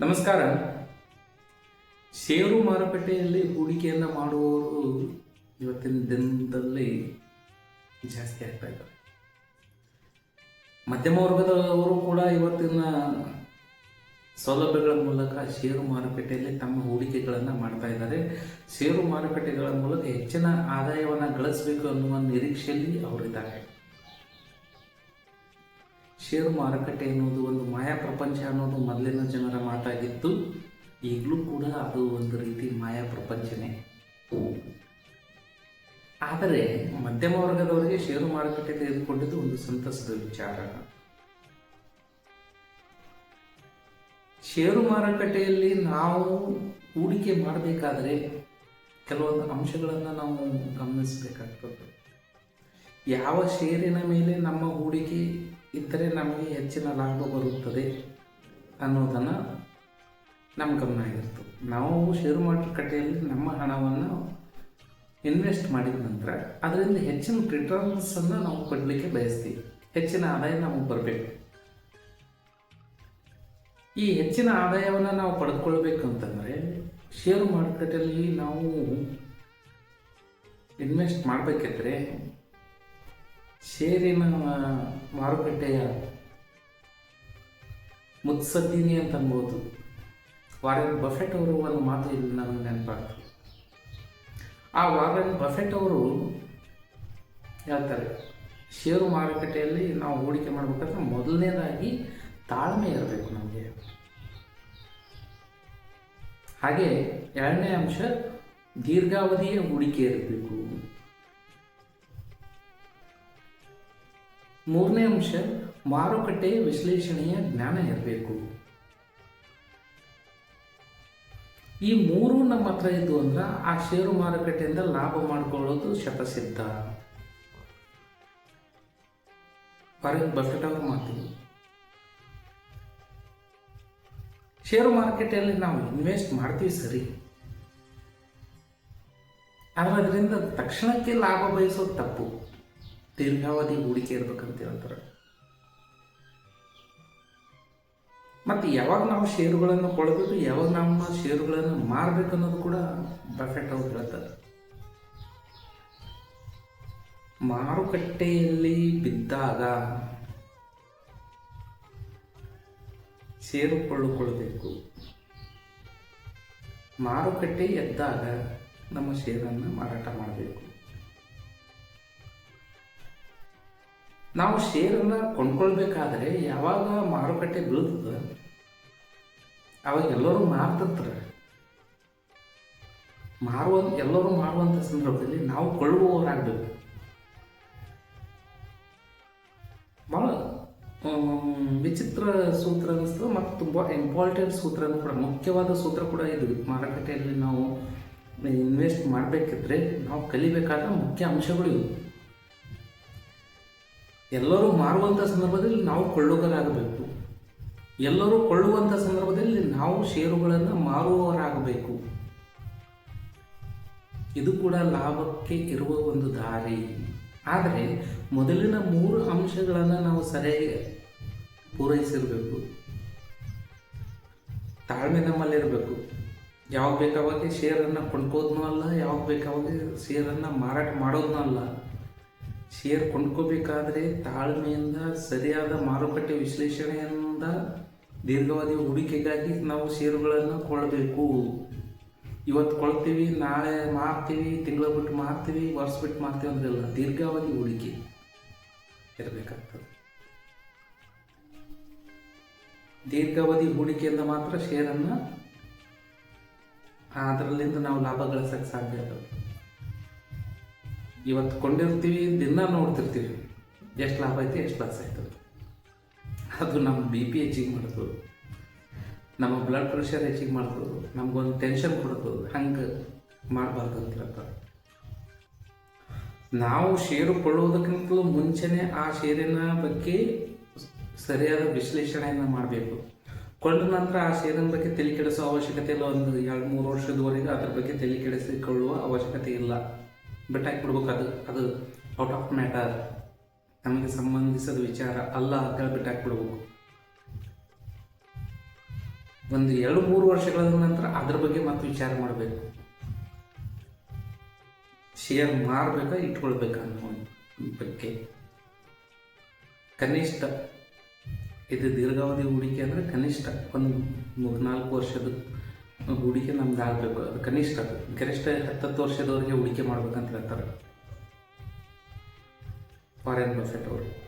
ನಮಸ್ಕಾರ. ಷೇರು ಮಾರುಕಟ್ಟೆಯಲ್ಲಿ ಹೂಡಿಕೆಯನ್ನು ಮಾಡುವವರು ಇವತ್ತಿನ ದಿನದಲ್ಲಿ ಜಾಸ್ತಿ ಆಗ್ತಾ ಇದ್ದಾರೆ. ಮಧ್ಯಮ ವರ್ಗದವರು ಕೂಡ ಇವತ್ತಿನ ಸೌಲಭ್ಯಗಳ ಮೂಲಕ ಷೇರು ಮಾರುಕಟ್ಟೆಯಲ್ಲಿ ತಮ್ಮ ಹೂಡಿಕೆಗಳನ್ನು ಮಾಡ್ತಾ ಇದ್ದಾರೆ. ಷೇರು ಮಾರುಕಟ್ಟೆಗಳ ಮೂಲಕ ಹೆಚ್ಚಿನ ಆದಾಯವನ್ನು ಗಳಿಸಬೇಕು ಅನ್ನುವ ನಿರೀಕ್ಷೆಯಲ್ಲಿ ಅವರಿದ್ದಾರೆ. ಷೇರು ಮಾರುಕಟ್ಟೆ ಅನ್ನೋದು ಒಂದು ಮಾಯಾ ಪ್ರಪಂಚ ಅನ್ನೋದು ಮೊದಲಿನ ಜನರ ಮಾತಾಗಿತ್ತು. ಈಗಲೂ ಕೂಡ ಅದು ಒಂದು ರೀತಿ ಮಾಯಾ ಪ್ರಪಂಚನೇ. ಆದರೆ ಮಧ್ಯಮ ವರ್ಗದವರಿಗೆ ಷೇರು ಮಾರುಕಟ್ಟೆ ತೆಗೆದುಕೊಂಡಿದ್ದು ಒಂದು ಸಂತಸದ ವಿಚಾರ. ಷೇರು ಮಾರುಕಟ್ಟೆಯಲ್ಲಿ ನಾವು ಹೂಡಿಕೆ ಮಾಡಬೇಕಾದರೆ ಕೆಲವೊಂದು ಅಂಶಗಳನ್ನು ನಾವು ಗಮನಿಸಬೇಕಾಗ್ತದೆ. ಯಾವ ಷೇರಿನ ಮೇಲೆ ನಮ್ಮ ಹೂಡಿಕೆ ಇದ್ದರೆ ನಮಗೆ ಹೆಚ್ಚಿನ ಲಾಭ ಬರುತ್ತದೆ ಅನ್ನೋದನ್ನು ನಮ್ಮ ಗಮನ ಆಗಿತ್ತು ನಾವು ಷೇರು ಮಾರುಕಟ್ಟೆಯಲ್ಲಿ ನಮ್ಮ ಹಣವನ್ನು ಇನ್ವೆಸ್ಟ್ ಮಾಡಿದ ನಂತರ ಅದರಿಂದ ಹೆಚ್ಚಿನ ರಿಟರ್ನ್ಸನ್ನು ನಾವು ಕೊಡಲಿಕ್ಕೆ ಬಯಸ್ತೀವಿ. ಹೆಚ್ಚಿನ ಆದಾಯ ನಮಗೆ ಬರಬೇಕು. ಈ ಹೆಚ್ಚಿನ ಆದಾಯವನ್ನು ನಾವು ಪಡೆದುಕೊಳ್ಬೇಕಂತಂದರೆ ಷೇರು ಮಾರುಕಟ್ಟೆಯಲ್ಲಿ ನಾವು ಇನ್ವೆಸ್ಟ್ ಮಾಡಬೇಕಿದ್ರೆ ಷೇರಿನ ಮಾರುಕಟ್ಟೆಯ ಮುತ್ಸದ್ದಿನಿ ಅಂತ ಅನ್ಬೋದು ವಾರೆನ್ ಬಫೆಟ್ ಅವರು ಒಂದು ಮಾತು ಇಲ್ಲಿ ನನಗೆ ನೆನಪಾಗ್ತದೆ ಆ ವಾರೆನ್ ಬಫೆಟ್ ಅವರು ಹೇಳ್ತಾರೆ, ಷೇರು ಮಾರುಕಟ್ಟೆಯಲ್ಲಿ ನಾವು ಹೂಡಿಕೆ ಮಾಡಬೇಕಾದ್ರೆ ಮೊದಲನೇದಾಗಿ ತಾಳ್ಮೆ ಇರಬೇಕು ನಮಗೆ. ಹಾಗೆ ಎರಡನೇ ಅಂಶ, ದೀರ್ಘಾವಧಿಯ ಹೂಡಿಕೆ ಇರಬೇಕು. ಮೂರನೇ ಅಂಶ, ಮಾರುಕಟ್ಟೆ ವಿಶ್ಲೇಷಣೆಯ ಜ್ಞಾನ ಇರಬೇಕು. ಈ ಮೂರು ನಮ್ಮ ಹತ್ರ ಇದ್ದು ಅಂದ್ರೆ, ಆ ಷೇರು ಮಾರುಕಟ್ಟೆಯಿಂದ ಲಾಭ ಮಾಡಿಕೊಳ್ಳೋದು ಶತಸಿದ್ಧ. ವಾರೆನ್ ಬಫೆಟ್ ಅವ್ರ ಮಾತು ಷೇರು ಮಾರುಕಟ್ಟೆಯಲ್ಲಿ ನಾವು ಇನ್ವೆಸ್ಟ್ ಮಾಡ್ತೀವಿ ಸರಿ. ಆದರೆ ಅದರಿಂದ ತಕ್ಷಣಕ್ಕೆ ಲಾಭ ಬಯಸೋದು ತಪ್ಪು. ದೀರ್ಘಾವಧಿ ಹೂಡಿಕೆ ಇರ್ಬೇಕಂತ ಹೇಳ್ತಾರೆ. ಮತ್ತು ಯಾವಾಗ ನಾವು ಷೇರುಗಳನ್ನು ಕೊಳ್ಬೇಕು ಯಾವಾಗ ನಮ್ಮ ಷೇರುಗಳನ್ನು ಮಾರಬೇಕು ಅನ್ನೋದು ಕೂಡ ಬಫೆಟ್ ಅವ್ರು ಹೇಳ್ತಾರೆ. ಮಾರುಕಟ್ಟೆಯಲ್ಲಿ ಬಿದ್ದಾಗ ಷೇರು ಕೊಳ್ಳುಕೊಳ್ಳಬೇಕು ಮಾರುಕಟ್ಟೆ ಎದ್ದಾಗ ನಮ್ಮ ಷೇರನ್ನು ಮಾರಾಟ ಮಾಡಬೇಕು. ನಾವು ಶೇರನ್ನು ಕೊಂಡ್ಕೊಳ್ಬೇಕಾದ್ರೆ ಯಾವಾಗ ಮಾರುಕಟ್ಟೆ ಬೀಳ್ತದೆ? ಅವಾಗ ಎಲ್ಲರೂ ಮಾರ್ತತ್ರ ಮಾರುವ, ಎಲ್ಲರೂ ಮಾರುವಂಥ ಸಂದರ್ಭದಲ್ಲಿ ನಾವು ಕೊಳ್ಳುವವರಾಗಬೇಕು. ಭಾಳ ವಿಚಿತ್ರ ಸೂತ್ರ ಅನ್ನಿಸ್ತದೆ ಮತ್ತು ತುಂಬ ಇಂಪಾರ್ಟೆಂಟ್ ಸೂತ್ರ ಕೂಡ, ಮುಖ್ಯವಾದ ಸೂತ್ರ ಕೂಡ ಇದು. ಮಾರುಕಟ್ಟೆಯಲ್ಲಿ ನಾವು ಇನ್ವೆಸ್ಟ್ ಮಾಡಬೇಕಿದ್ರೆ ನಾವು ಕಲಿಬೇಕಾದ ಮುಖ್ಯ ಅಂಶಗಳು ಇವು. ಎಲ್ಲರೂ ಮಾರುವಂಥ ಸಂದರ್ಭದಲ್ಲಿ ನಾವು ಕೊಳ್ಳುಗರಾಗಬೇಕು. ಎಲ್ಲರೂ ಕೊಳ್ಳುವಂಥ ಸಂದರ್ಭದಲ್ಲಿ ನಾವು ಷೇರುಗಳನ್ನು ಮಾರುವವರಾಗಬೇಕು. ಇದು ಕೂಡ ಲಾಭಕ್ಕೆ ಇರುವ ಒಂದು ದಾರಿ. ಆದರೆ ಮೊದಲಿನ ಮೂರು ಅಂಶಗಳನ್ನು ನಾವು ಸರಿಯಾಗಿ ಪೂರೈಸಿರಬೇಕು. ತಾಳ್ಮೆ ನಮ್ಮಲ್ಲಿರಬೇಕು. ಯಾವಾಗ ಬೇಕಾವಾಗ ಶೇರನ್ನು ಕೊಂಡ್ಕೋದ್ನೂ ಅಲ್ಲ, ಯಾವಾಗ ಬೇಕಾವಾಗ ಶೇರನ್ನು ಮಾರಾಟ ಮಾಡೋದನ್ನೂ ಅಲ್ಲ. ಶೇರ್ ಕೊಂಡ್ಕೋಬೇಕಾದ್ರೆ ತಾಳ್ಮೆಯಿಂದ, ಸರಿಯಾದ ಮಾರುಕಟ್ಟೆ ವಿಶ್ಲೇಷಣೆಯಿಂದ ದೀರ್ಘಾವಧಿ ಹೂಡಿಕೆಗಾಗಿ ನಾವು ಷೇರುಗಳನ್ನು ಕೊಳ್ಳಬೇಕು. ಇವತ್ತು ಕೊಳ್ತೀವಿ ನಾಳೆ ಮಾರ್ತೀವಿ, ತಿಂಗಳ ಬಿಟ್ಟು ಮಾರ್ತೀವಿ, ವರ್ಷ ಬಿಟ್ಟು ಮಾರ್ತೀವಿ ಅಂದ್ರಲ್ಲ ದೀರ್ಘಾವಧಿ ಹೂಡಿಕೆ ಇರಬೇಕಾಗ್ತದೆ. ದೀರ್ಘಾವಧಿ ಹೂಡಿಕೆಯಿಂದ ಮಾತ್ರ ಷೇರನ್ನು ಅದರಲ್ಲಿಂದ ನಾವು ಲಾಭ ಗಳಿಸಕ್ಕೆ ಸಾಧ್ಯ ಅದು ಇವತ್ತು ಕೊಂಡಿರ್ತೀವಿ, ದಿನ ನೋಡ್ತಿರ್ತೀವಿ. ಎಷ್ಟು ಲಾಭ ಐತೆ, ಎಷ್ಟು ಲಾಸ್ ಆಯ್ತು ಅದು ನಮ್ಮ ಬಿ ಪಿ ಹೆಚ್ಚಿಗೆ ಮಾಡೋದು ನಮ್ಮ ಬ್ಲಡ್ ಪ್ರೆಷರ್ ಹೆಚ್ಚಿಗೆ ಮಾಡ್ತದೆ ನಮಗೊಂದು ಟೆನ್ಷನ್ ಕೊಡ್ತದೆ ಹಂಗೆ ಮಾಡಬಾರ್ದು ಅಂತಿರಪ್ಪ. ನಾವು ಷೇರು ಕೊಳ್ಳುವುದಕ್ಕಿಂತಲೂ ಮುಂಚೆನೇ ಆ ಷೇರಿನ ಬಗ್ಗೆ ಸರಿಯಾದ ವಿಶ್ಲೇಷಣೆಯನ್ನು ಮಾಡಬೇಕು. ಕೊಂಡ ನಂತರ ಆ ಷೇರಿನ ಬಗ್ಗೆ ತಲೆ ಕೆಡಿಸೋ ಅವಶ್ಯಕತೆ ಇಲ್ಲ. ಒಂದು ಎರಡು ಮೂರು ವರ್ಷದವರೆಗೆ ಅದ್ರ ಬಗ್ಗೆ ತಲೆ ಕೆಡಿಸಿಕೊಳ್ಳುವ ಅವಶ್ಯಕತೆ ಇಲ್ಲ. ಬಿಟ್ಟಾಕಿ ಬಿಡ್ಬೇಕು. ಅದು ಅದು ಔಟ್ ಆಫ್ ಮ್ಯಾಟರ್ ನಮಗೆ ಸಂಬಂಧಿಸಿದ ವಿಚಾರ ಅಲ್ಲ ಅಂತ ಹೇಳಿ ಬಿಟ್ಟಾಕಿ ಬಿಡ್ಬೇಕು. ಒಂದು ಎರಡು, ಮೂರು ವರ್ಷಗಳ ನಂತರ ಅದ್ರ ಬಗ್ಗೆ ಮತ್ತೆ ವಿಚಾರ ಮಾಡಬೇಕು. ಶೇರ್ ಮಾರಬೇಕಾ, ಇಟ್ಕೊಳ್ಬೇಕಾ ಅನ್ನೋ ಬಗ್ಗೆ. ಕನಿಷ್ಠ, ಇದು ದೀರ್ಘಾವಧಿ ಹೂಡಿಕೆ ಅಂದರೆ ಕನಿಷ್ಠ ಒಂದು ಮೂರ್ನಾಲ್ಕು ವರ್ಷದ ಹೂಡಿಕೆ ನಮ್ದು ಆಗಬೇಕು. ಅದು ಕನಿಷ್ಠ. ಗರಿಷ್ಠ ಹತ್ತತ್ತು ವರ್ಷದವರೆಗೆ ಹೂಡಿಕೆ ಮಾಡ್ಬೇಕಂತ ಹೇಳ್ತಾರೆ. ಫಾರಿನ್ ಬಫೆಟ್ ಅವರು.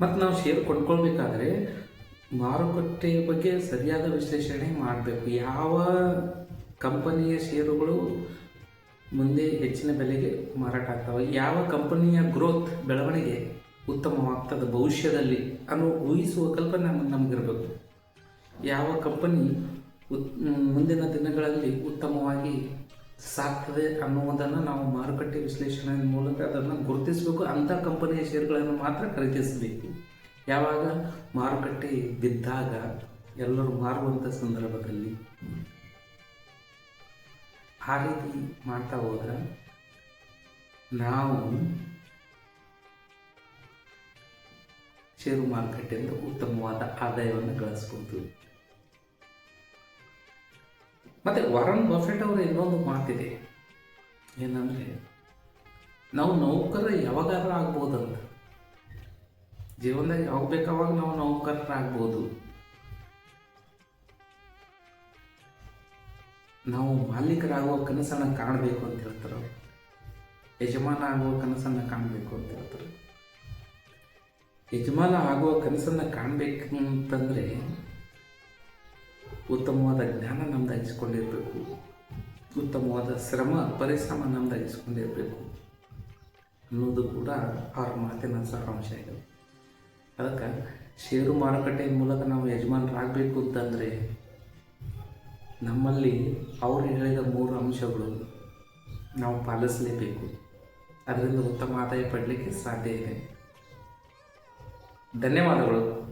ಮತ್ತು ನಾವು ಶೇರ್ ಕೊಂಡ್ಕೊಳ್ಬೇಕಾದ್ರೆ ಮಾರುಕಟ್ಟೆಯ ಬಗ್ಗೆ ಸರಿಯಾದ ವಿಶ್ಲೇಷಣೆ ಮಾಡಬೇಕು. ಯಾವ ಕಂಪನಿಯ ಷೇರುಗಳು ಮುಂದೆ ಹೆಚ್ಚಿನ ಬೆಲೆಗೆ ಮಾರಾಟ ಆಗ್ತವೆ? ಯಾವ ಕಂಪನಿಯ ಗ್ರೋತ್ ಬೆಳವಣಿಗೆ ಉತ್ತಮವಾಗ್ತದೆ ಭವಿಷ್ಯದಲ್ಲಿ ಅನ್ನೋ ಊಹಿಸುವ ಕಲ್ಪನೆ ನಮ್ಗೆ ನಮಗಿರಬೇಕು ಯಾವ ಕಂಪನಿ ಮುಂದಿನ ದಿನಗಳಲ್ಲಿ ಉತ್ತಮವಾಗಿ ಸಾಕ್ತದೆ ಅನ್ನುವುದನ್ನು ನಾವು ಮಾರುಕಟ್ಟೆ ವಿಶ್ಲೇಷಣೆ ಮೂಲಕ ಅದನ್ನು ಗುರುತಿಸಬೇಕು. ಅಂಥ ಕಂಪನಿಯ ಶೇರ್ಗಳನ್ನು ಮಾತ್ರ ಖರೀದಿಸಬೇಕು. ಯಾವಾಗ? ಮಾರುಕಟ್ಟೆ ಬಿದ್ದಾಗ ಎಲ್ಲರೂ ಮಾರುವಂಥ ಸಂದರ್ಭದಲ್ಲಿ. ಆ ರೀತಿ ಮಾಡ್ತಾ ಹೋದ್ರೆ ನಾವು ಷೇರು ಮಾರುಕಟ್ಟೆಯಿಂದ ಉತ್ತಮವಾದ ಆದಾಯವನ್ನು ಗಳಿಸ್ಬೋದು ಮತ್ತೆ ವರನ್ ಬಫೆಟ್ ಅವರು ಇನ್ನೊಂದು ಮಾತಿದೆ. ಏನಂದ್ರೆ, ನಾವು ನೌಕರ ಯಾವಾಗಾದ್ರೂ ಆಗ್ಬೋದಂತ. ಜೀವನದಾಗ ಯಾವಾಗ ಬೇಕಾವಾಗ ನಾವು ನೌಕರರಾಗ್ಬೋದು. ನಾವು ಮಾಲೀಕರಾಗುವ ಕನಸನ್ನು ಕಾಣಬೇಕು ಅಂತ ಹೇಳ್ತಾರೆ. ಯಜಮಾನ ಆಗುವ ಕನಸನ್ನು ಕಾಣಬೇಕು ಅಂತ ಹೇಳ್ತಾರೆ? ಯಜಮಾನ ಆಗುವ ಕನಸನ್ನು ಕಾಣಬೇಕು ಅಂತಂದರೆ ಉತ್ತಮವಾದ ಜ್ಞಾನ ನಮ್ದಾಗಿಸ್ಕೊಂಡಿರಬೇಕು ಉತ್ತಮವಾದ ಶ್ರಮ, ಪರಿಶ್ರಮ ನಮ್ದಾಗಿಸ್ಕೊಂಡಿರಬೇಕು ಅನ್ನೋದು ಕೂಡ ಅವ್ರ ಮಾತಿನ ಸಾರಾಂಶ ಇದೆ. ಅದಕ್ಕೆ ಷೇರು ಮಾರುಕಟ್ಟೆ ಮೂಲಕ ನಾವು ಯಜಮಾನರಾಗಬೇಕು ಅಂತಂದರೆ ನಮ್ಮಲ್ಲಿ ಅವರು ಹೇಳಿದ ಮೂರು ಅಂಶಗಳು ನಾವು ಪಾಲಿಸಲೇಬೇಕು. ಅದರಿಂದ ಉತ್ತಮ ಆದಾಯ ಪಡಲಿಕ್ಕೆ ಸಾಧ್ಯ ಇದೆ. ಧನ್ಯವಾದಗಳು.